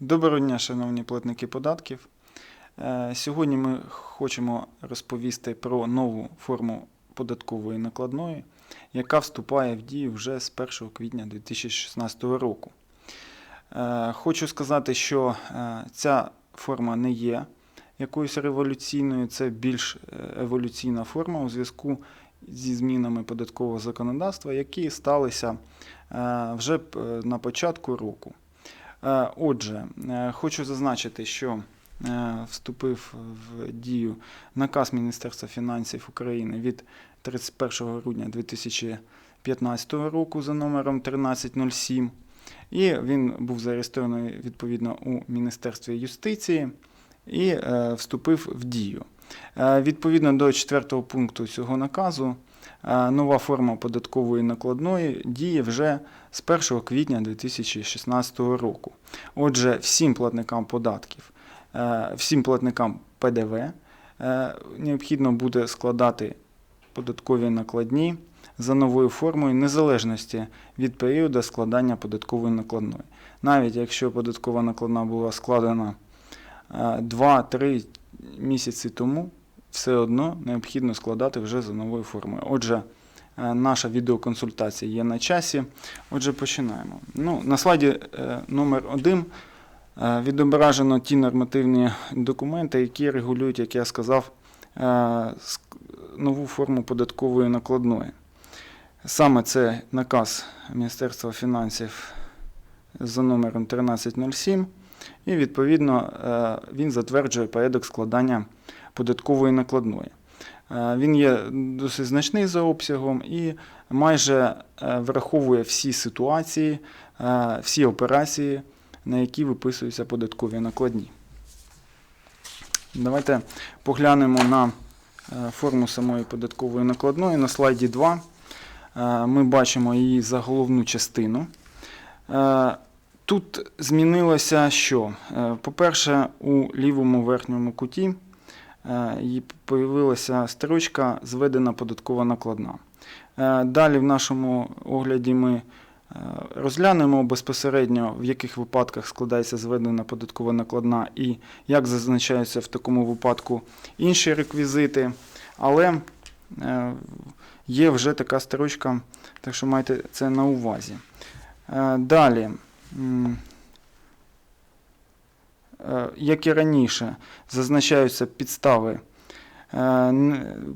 Доброго дня, шановні платники податків. Е, Сьогодні ми хочемо розповісти про нову форму податкової накладної, яка вступає в дію вже з 1 квітня 2016 року. Е, Хочу сказати, що е, ця форма не є якоюсь революційною, це більш еволюційна форма у зв'язку зі змінами податкового законодавства, які сталися вже на початку року. Е, Отже, е, хочу зазначити, що е, вступив в дію наказ Міністерства фінансів України від 31 грудня 2015 року за номером 1307. І він був зареєстрований відповідно у Міністерстві юстиції і вступив в дію. Відповідно до 4 пункту цього наказу, нова форма податкової накладної діє вже з 1 квітня 2016 року. Отже, всім платникам податків, е, всім платникам ПДВ е, необхідно буде складати податкові накладні за новою формою незалежності від періоду складання податкової накладної. Навіть якщо податкова накладна була складена 2-3 місяці тому, все одно необхідно складати вже за новою формою. Отже, е, наша відеоконсультація є на часі. Отже, починаємо. Ну, на слайді е, номер 1 відображено ті нормативні документи, які регулюють, як я сказав, е, нову форму податкової накладної. Саме це наказ Міністерства фінансів за номером 1307, і відповідно е, він затверджує порядок складання податкової накладної. Е, Він є досить значний за обсягом і майже е, враховує всі ситуації, е, всі операції, на які виписуються податкові накладні. Давайте поглянемо на форму самої податкової накладної. На слайді 2 е, ми бачимо її заголовну частину. Тут змінилося що? По-перше, у лівому верхньому куті і появилася строчка зведена податкова накладна. Е, Далі в нашому огляді ми е, розглянемо безпосередньо, в яких випадках складається зведена податкова накладна і як зазначаються в такому випадку інші реквізити. Але е, є вже така строчка, так що майте це на увазі. Е, Далі. Е, Як і раніше, зазначаються підстави е,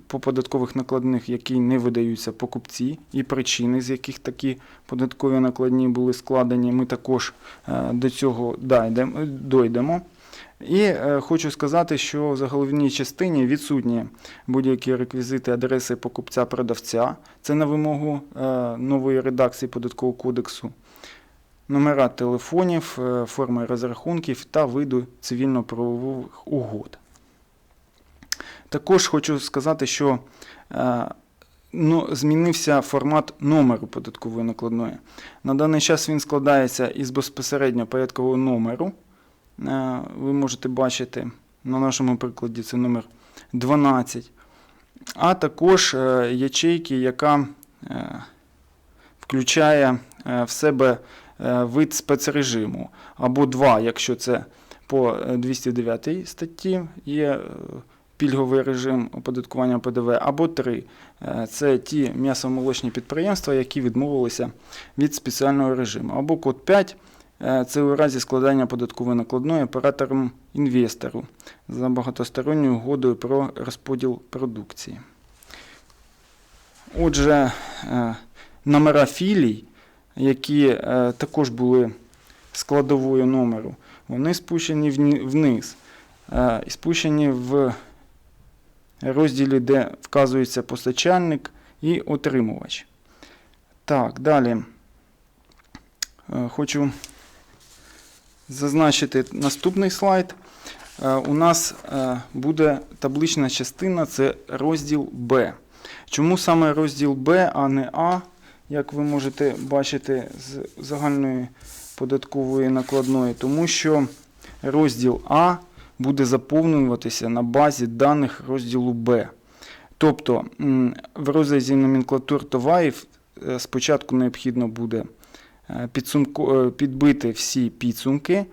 по податкових накладних, які не видаються покупці, і причини, з яких такі податкові накладні були складені. Ми також е, до цього дойдемо. І хочу сказати, що в заголовній частині відсутні будь-які реквізити адреси покупця-продавця. Це на вимогу нової редакції податкового кодексу. Номера телефонів, е, форми розрахунків та виду цивільно-правових угод. Також хочу сказати, що е, ну, змінився формат номеру податкової накладної. На даний час він складається із безпосередньо порядкового номеру. Е, Ви можете бачити на нашому прикладі це номер 12. А також ячейки, яка включає в себе вид спецрежиму, або два, якщо це по е, 209 статті є е, пільговий режим оподаткування ПДВ, або три. Е, Це ті м'ясомолочні підприємства, які відмовилися від спеціального режиму. Або код 5 е, це у разі складання податкової накладної оператором інвестору за багатосторонньою угодою про розподіл продукції. Отже, е, номера філій, які е, також були складовою номеру, вони спущені вниз. Е, І спущені в розділі, де вказується постачальник і отримувач. Так, далі. Е, Хочу зазначити наступний слайд. У нас буде таблична частина, це розділ Б. Чому саме розділ Б, а не А, як ви можете бачити з загальної податкової накладної? Тому що розділ А буде заповнюватися на базі даних розділу Б. Тобто в розрізі номенклатур товарів е, спочатку необхідно буде е, е, підбити всі підсумки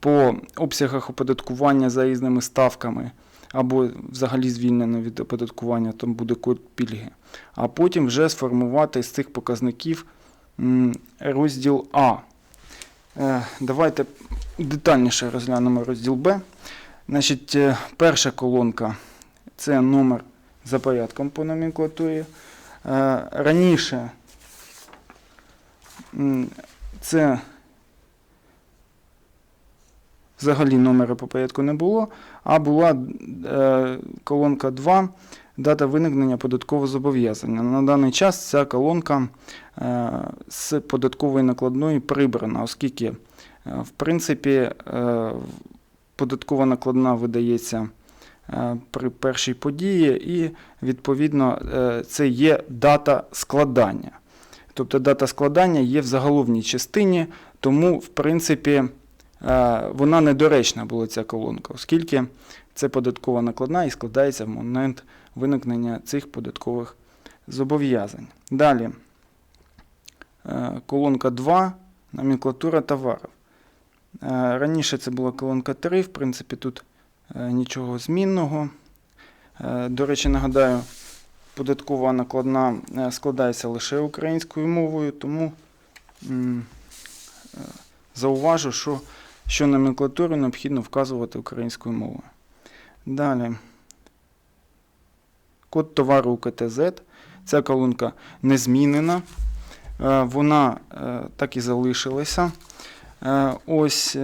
по обсягах оподаткування за різними ставками, або взагалі звільнено від оподаткування, там буде код пільги. А потім вже сформувати з цих показників розділ А. Е, Давайте детальніше розглянемо розділ Б. Значить, е, перша колонка це номер за порядком по номенклатурі. Е, Раніше це взагалі номера по порядку не було, а була е, колонка 2 дата виникнення податкового зобов'язання. На даний час ця колонка е, з податкової накладної прибрана, оскільки, е, в принципі, е, податкова накладна видається е, при першій події, і відповідно е, це є дата складання. Тобто дата складання є в заголовній частині, тому, в принципі, вона недоречна була ця колонка, оскільки це податкова накладна і складається в момент виникнення цих податкових зобов'язань. Далі е, колонка 2, номенклатура товарів. Е, Раніше це була колонка 3, в принципі, тут е, нічого змінного. Е, До речі, нагадаю, податкова накладна е, складається лише українською мовою, тому е, зауважу, що, що номенклатуру необхідно вказувати українською мовою. Далі. Код товару УКТЗ. Ця колонка не змінена. Е, Вона е, так і залишилася. Е, Ось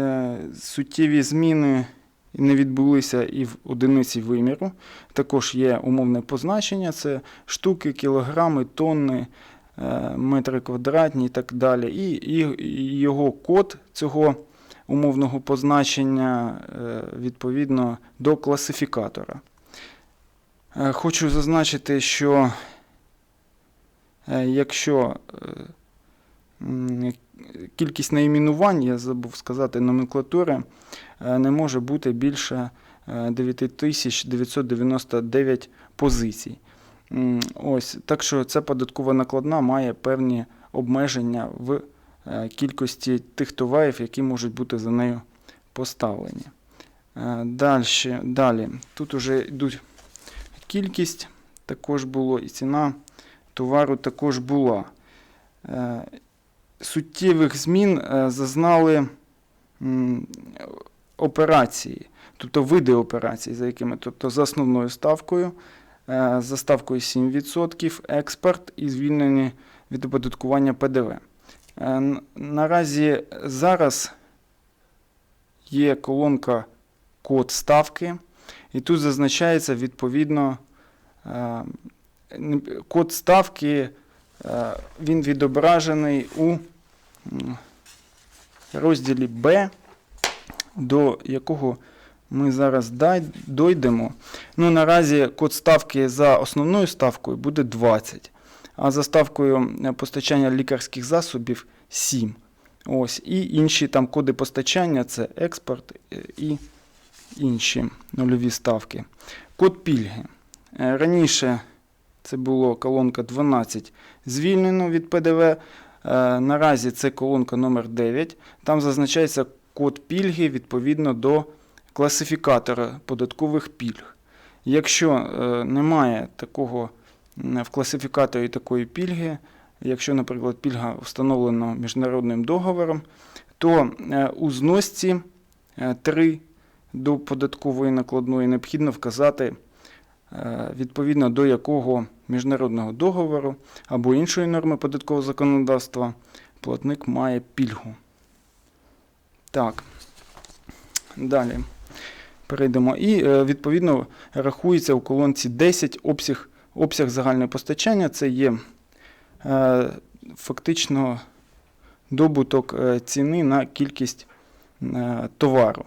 суттєві зміни не відбулися і в одиниці виміру. Також є умовне позначення: це штуки, кілограми, тонни, метри квадратні і так далі. І його код цього умовного позначення е, відповідно до класифікатора. Е, Хочу зазначити, що е, якщо кількість найменувань, я забув сказати, номенклатури, не може бути більше е, 9999 позицій. Ось, так що ця податкова накладна має певні обмеження в кількості тих товарів, які можуть бути за нею поставлені. Далі, далі. Тут вже йдуть кількість, також було, і ціна товару також була. Е, Суттєвих змін е, зазнали операції, тобто види операцій, за якими, тобто за основною ставкою, е, за ставкою 7%, експорт і звільнені від оподаткування ПДВ. Е, Наразі зараз є колонка код ставки, і тут зазначається відповідно е, код ставки, е, він відображений у розділі Б, до якого ми зараз дойдемо. Ну, наразі код ставки за основною ставкою буде 20, а за ставкою е, постачання лікарських засобів 7. Ось, і інші там коди постачання це експорт е, і інші нульові ставки. Код пільги. Е, Раніше це було колонка 12 звільнено від ПДВ. Наразі це колонка номер 9. Там зазначається код пільги відповідно до класифікатора податкових пільг. Якщо немає такого в класифікаторі такої пільги, якщо, наприклад, пільга встановлена міжнародним договором, то е, у зносці 3 до податкової накладної необхідно вказати е, відповідно до якого міжнародного договору або іншої норми податкового законодавства платник має пільгу. Так. Далі. Перейдемо. І е, відповідно рахується у колонці 10 обсяг, обсяг загального постачання. Це є е, фактично добуток е, ціни на кількість е, товару.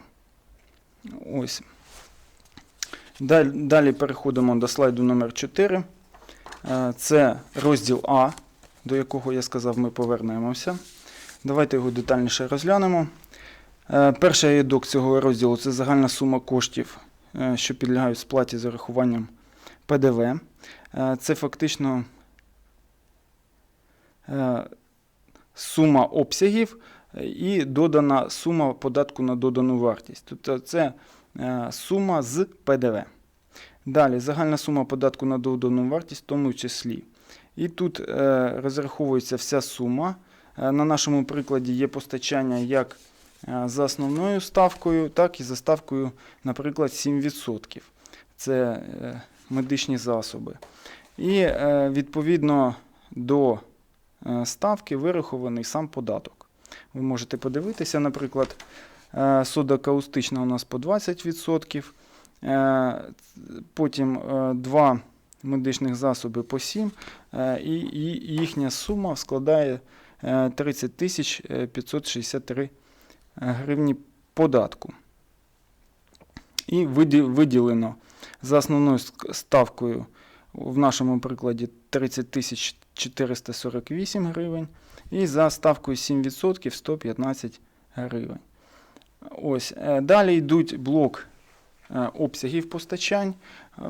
Ось. Далі, переходимо до слайду номер 4. Е, Це розділ А, до якого я сказав, ми повернемося. Давайте його детальніше розглянемо. Перший рядок цього розділу це загальна сума коштів, що підлягають сплаті з урахуванням ПДВ. Е, Це фактично е, сума обсягів, і додана сума податку на додану вартість. Тобто це е, сума з ПДВ. Далі загальна сума податку на додану вартість, в тому числі. І тут е, розраховується вся сума. Е, на нашому прикладі є постачання як е, за основною ставкою, так і за ставкою, наприклад, 7%. Це е, медичні засоби. І е, відповідно до е, ставки вирахований сам податок. Ви можете подивитися, наприклад, е, сода каустична у нас по 20%, е, потім два медичних засоби по 7, е, і, їхня сума складає е, 30 тисяч е, 563 гривні податку. І виділено за основною ставкою в нашому прикладі 30 тисяч 448 гривень і за ставкою 7% 115 гривень. Ось. е, Далі йдуть блок е, обсягів постачань.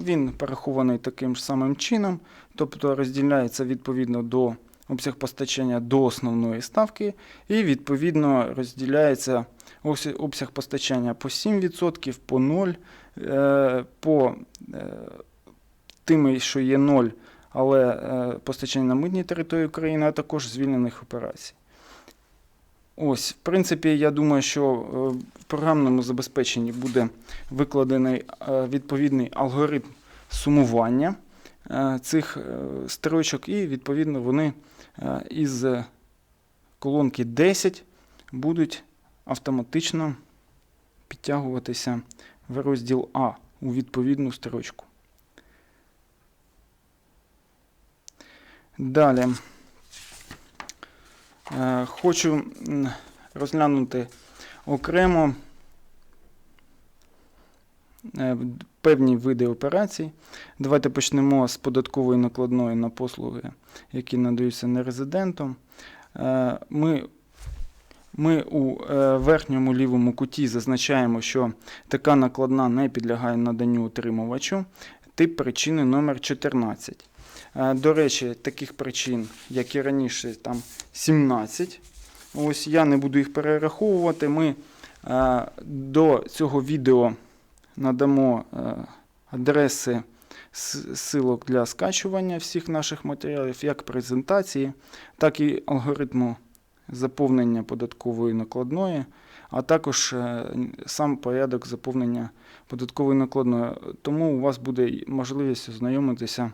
Він порахований таким ж самим чином, тобто розділяється відповідно до обсяг постачання до основної ставки, і відповідно розділяється обсяг- постачання по 7%, по 0, е, по е, тими, що є 0, але е, постачання на митній території України, а також звільнених операцій. Ось, в принципі, я думаю, що в програмному забезпеченні буде викладений відповідний алгоритм сумування цих е, строчок, і відповідно вони е, із е, колонки 10 будуть автоматично підтягуватися в розділ А у відповідну строчку. Далі. Е, Хочу розглянути окремо е, певні види операцій. Давайте почнемо з податкової накладної на послуги, які надаються нерезидентом. Е, Ми, ми у е, верхньому лівому куті зазначаємо, що така накладна не підлягає наданню утримувачу. Тип причини номер 14. Е, До речі, таких причин, як і раніше, там 17. Ось я не буду їх перераховувати. Ми до цього відео надамо е, адреси силок для скачування всіх наших матеріалів, як презентації, так і алгоритму заповнення податкової накладної, а також е, сам порядок заповнення податкової накладної. Тому у вас буде можливість ознайомитися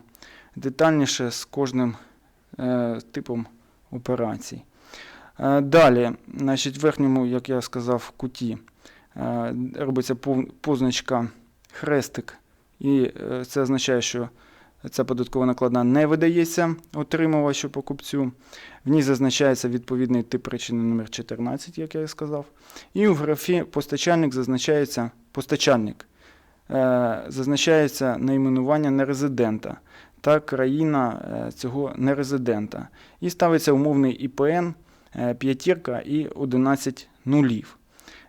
детальніше з кожним е, типом операцій. Далі, значить, в верхньому, як я сказав, куті робиться позначка хрестик, і е, це означає, що ця податкова накладна не видається отримувачу покупцю. В ній зазначається відповідний тип причини номер 14, як я і сказав. І у графі постачальник зазначається постачальник. Е, Зазначається найменування нерезидента та країна е, цього нерезидента. І ставиться умовний ІПН, е, п'ятірка і 11 нулів.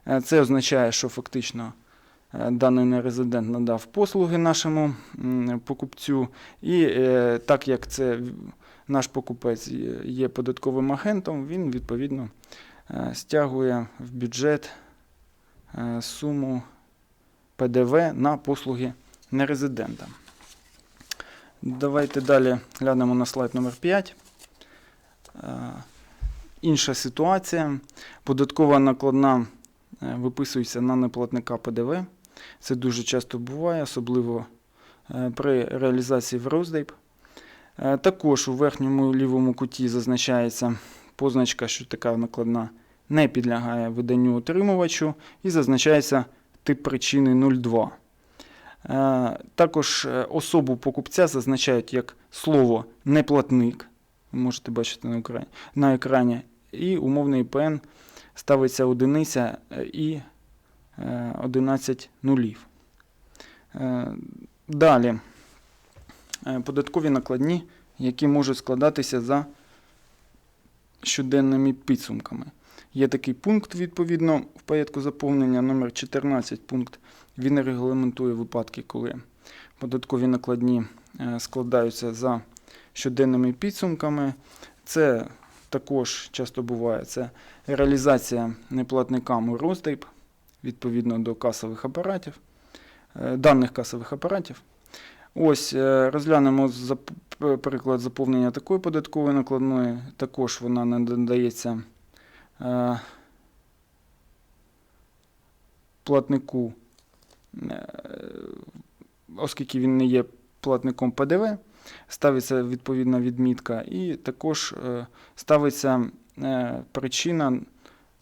Е, Це означає, що фактично е, даний нерезидент надав послуги нашому покупцю, і е, так як це наш покупець є- податковим агентом, він відповідно стягує в бюджет суму ПДВ на послуги нерезидента. Давайте далі глянемо на слайд номер 5. Е, Інша ситуація. Податкова накладна е, виписується на неплатника ПДВ. Це дуже часто буває, особливо е, при реалізації в роздейп. Е, Також у верхньому лівому куті зазначається позначка, що така накладна не підлягає виданню отримувачу, і зазначається тип причини 02. Е, Також особу покупця зазначають як слово неплатник. Можете бачити на екрані. І умовний ПН ставиться одиниця е, і е, 11 нулів. Е, Далі Е, податкові накладні, які можуть складатися за щоденними підсумками. Є такий пункт, відповідно, в порядку заповнення номер 14 пункт. Він регламентує випадки, коли податкові накладні е, складаються за щоденними підсумками. Це також часто буває, це реалізація неплатникам у роздріб відповідно до касових апаратів, е, даних касових апаратів. Ось е, розглянемо приклад заповнення такої податкової накладної. Також вона не додається е, платнику, оскільки він не є платником ПДВ, ставиться відповідна відмітка, і також е, ставиться е, причина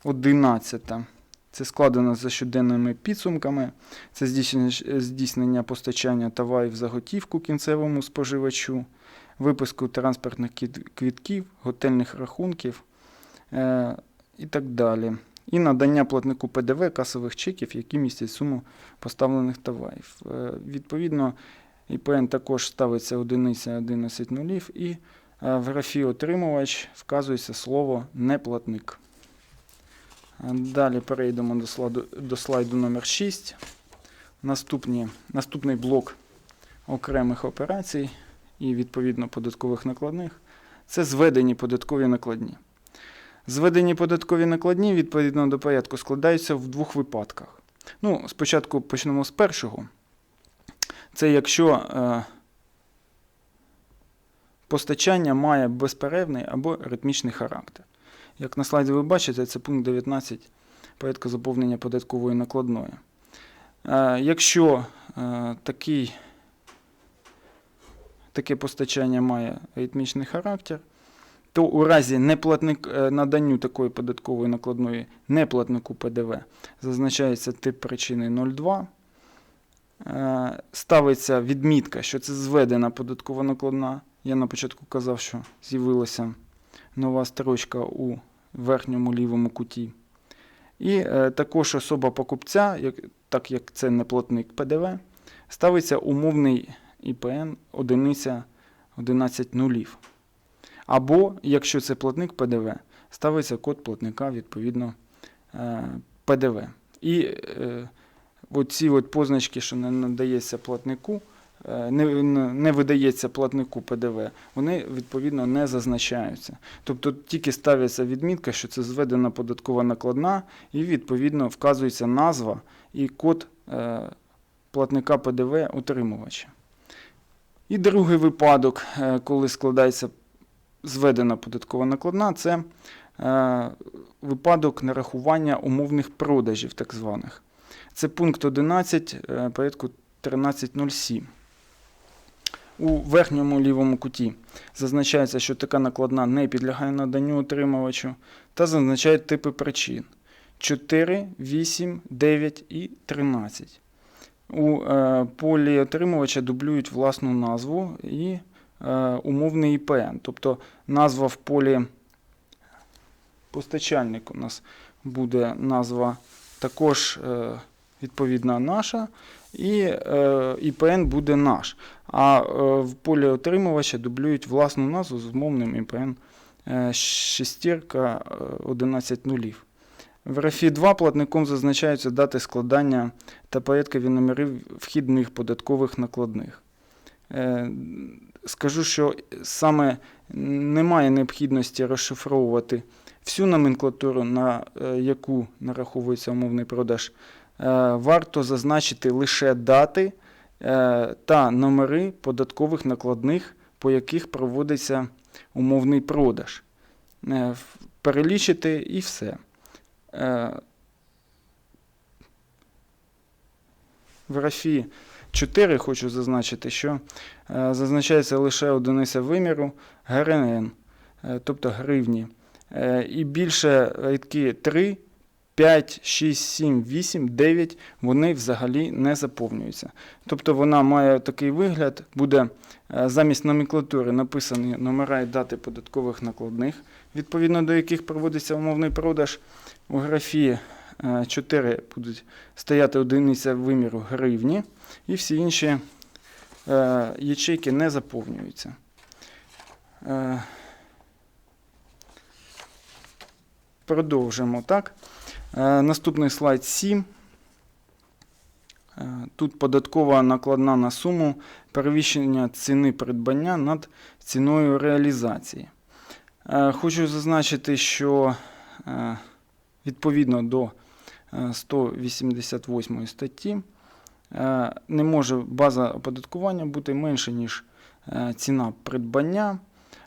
11. Це складено за щоденними підсумками. Це здійснення, постачання товарів за готівку кінцевому споживачу, випуску транспортних квітків, готельних рахунків е, і так далі. І надання платнику ПДВ касових чеків, які містять суму поставлених товарів. Відповідно, ІПН також ставиться одиниця 11 нулів, і е, в графі отримувач вказується слово неплатник. Е, Далі перейдемо до слайду, до слайду номер 6. Наступні, наступний блок окремих операцій і відповідно податкових накладних це зведені податкові накладні. Зведені податкові накладні відповідно до порядку складаються в двох випадках. Ну, спочатку почнемо з першого. Це якщо е, постачання має безперервний або ритмічний характер. Як на слайді ви бачите, це пункт 19 порядку заповнення податкової накладної. Е, якщо е, такий, таке постачання має ритмічний характер, то у разі неплатник, наданню такої податкової накладної неплатнику ПДВ зазначається тип причини 02. Е, Ставиться відмітка, що це зведена податкова накладна. Я на початку казав, що з'явилася нова строчка у верхньому лівому куті. І е, також особа покупця, як, так як це не платник ПДВ, ставиться умовний ІПН одиниця 11 нулів. Або, якщо це платник ПДВ, ставиться код платника відповідно е, ПДВ. І оці от позначки, що не надається платнику, е, не, не- видається платнику ПДВ, вони відповідно не зазначаються. Тобто тільки ставиться відмітка, що це зведена податкова накладна, і відповідно вказується назва і код е, платника ПДВ отримувача. І другий випадок, е, коли складається зведена податкова накладна, це випадок нарахування умовних продажів, так званих. Це пункт 11 е, порядку 1307. У верхньому лівому куті зазначається, що така накладна не підлягає наданню отримувачу, та зазначають типи причин 4, 8, 9 і 13. У е, полі отримувача дублюють власну назву і е, умовний ІПН. Тобто назва в полі постачальник у нас буде назва також е, відповідна наша, і е, ІПН буде наш. А е, в полі отримувача дублюють власну назву з умовним ІПН е, шестірка е, 11 нулів. В графі 2 платником зазначаються дати складання та порядкові номери вхідних податкових накладних. Е, Скажу, що саме немає необхідності розшифровувати всю номенклатуру, на е, яку нараховується умовний продаж. Е, Варто зазначити лише дати е, та номери податкових накладних, по яких проводиться умовний продаж. Е, Перелічити і все. В графі 4 хочу зазначити, що зазначається лише одиниця виміру ГРН, тобто гривні. І більше рядки 3, 5, 6, 7, 8, 9 вони взагалі не заповнюються. Тобто вона має такий вигляд, буде е, замість номенклатури написані номера і дати податкових накладних, відповідно до яких проводиться умовний продаж. У графі е, 4 будуть стояти одиниця виміру гривні, і всі інші е, ячейки не заповнюються. Е, Продовжимо так. Е, Наступний слайд 7. Е, Тут податкова накладна на суму перевищення ціни придбання над ціною реалізації. Е, Хочу зазначити, що відповідно до е, 188 статті не може база оподаткування бути менше, ніж ціна придбання,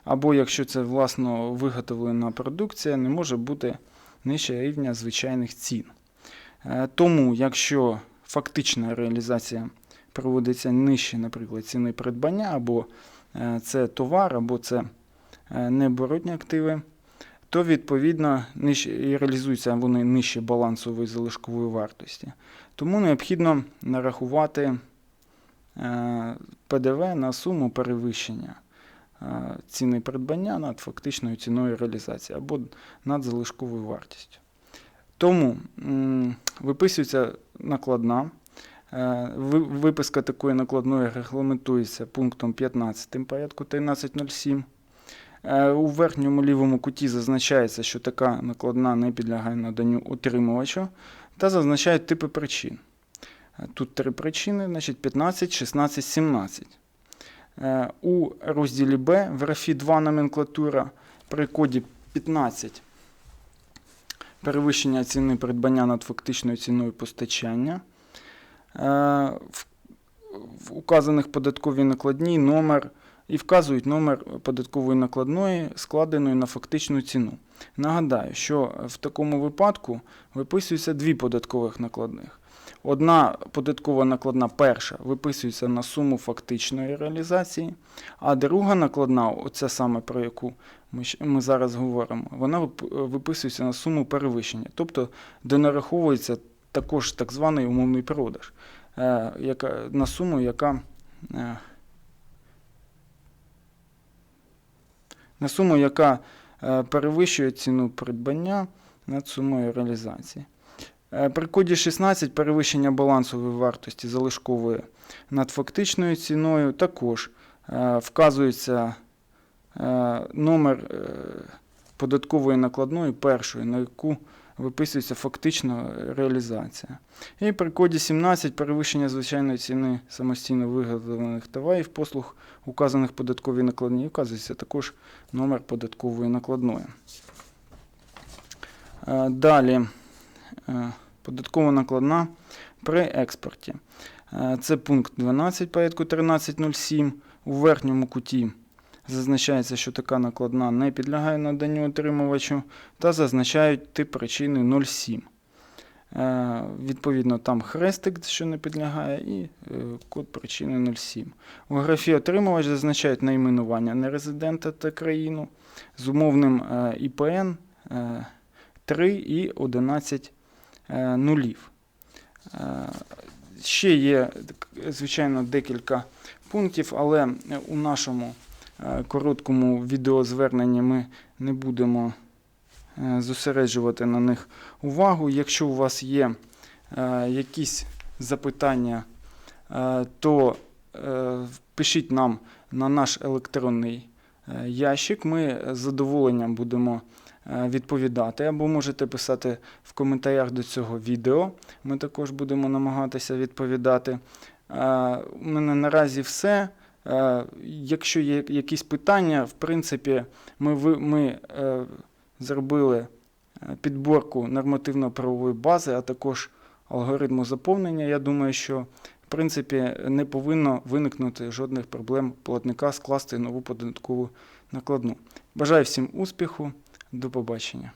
або якщо це власно виготовлена продукція, не може бути нижче рівня звичайних цін. Е, Тому, якщо фактична реалізація проводиться нижче, наприклад, ціни придбання, або е, це товар, або це е, необоротні активи, то відповідно нижче, і реалізуються вони нижче балансової залишкової вартості. Тому необхідно нарахувати ПДВ на суму перевищення ціни придбання над фактичною ціною реалізації або над залишковою вартістю. Тому виписується накладна. Е, Виписка такої накладної регламентується пунктом 15 порядку 1307. Е, У верхньому лівому куті зазначається, що така накладна не підлягає наданню отримувачу, та зазначають типи причин. Е, Тут три причини, значить 15, 16, 17. Е, У розділі Б в графі 2 номенклатура при коді 15 перевищення ціни придбання над фактичною ціною постачання. Е, В указаних податковій накладній номер і вказують номер податкової накладної, складеної на фактичну ціну. Нагадаю, що в такому випадку виписуються дві податкових накладних. Одна податкова накладна перша виписується на суму фактичної реалізації, а друга накладна, оця саме про яку ми, зараз говоримо, вона виписується на суму перевищення, тобто де нараховується також так званий умовний продаж, е, на суму, яка е, на суму, яка е, перевищує ціну придбання над сумою реалізації. Е, При коді 16 перевищення балансової вартості залишкової над фактичною ціною також е, вказується е, номер податкової накладної першої, на яку виписується фактично реалізація. І при коді 17 перевищення звичайної ціни самостійно виготовлених товарів, послуг, указаних податковій накладні, вказується також номер податкової накладної. Далі податкова накладна при експорті. Е, Це пункт 12 порядку 1307. У верхньому куті зазначається, що така накладна не підлягає наданню отримувачу, та зазначають тип причини 07. Е, Відповідно, там хрестик, що не підлягає, і е, код причини 07. У графі отримувач зазначають найменування нерезидента та країну з умовним е, ІПН е, 3 і 11 е, нулів. Е, Ще є, звичайно, декілька пунктів, але у нашому е, короткому відеозверненні ми не будемо е, зосереджувати на них увагу. Якщо у вас є е, якісь запитання, е, то е, пишіть нам на наш електронний е, ящик. Ми з задоволенням будемо е, відповідати, або можете писати в коментарях до цього відео. Ми також будемо намагатися відповідати. Е, У мене наразі все. Е, Якщо є якісь питання, в принципі, ми, ми е, зробили е, підборку нормативно-правової бази, а також алгоритму заповнення. Я думаю, що в принципі не повинно виникнути жодних проблем платника скласти нову податкову накладну. Бажаю всім успіху, до побачення.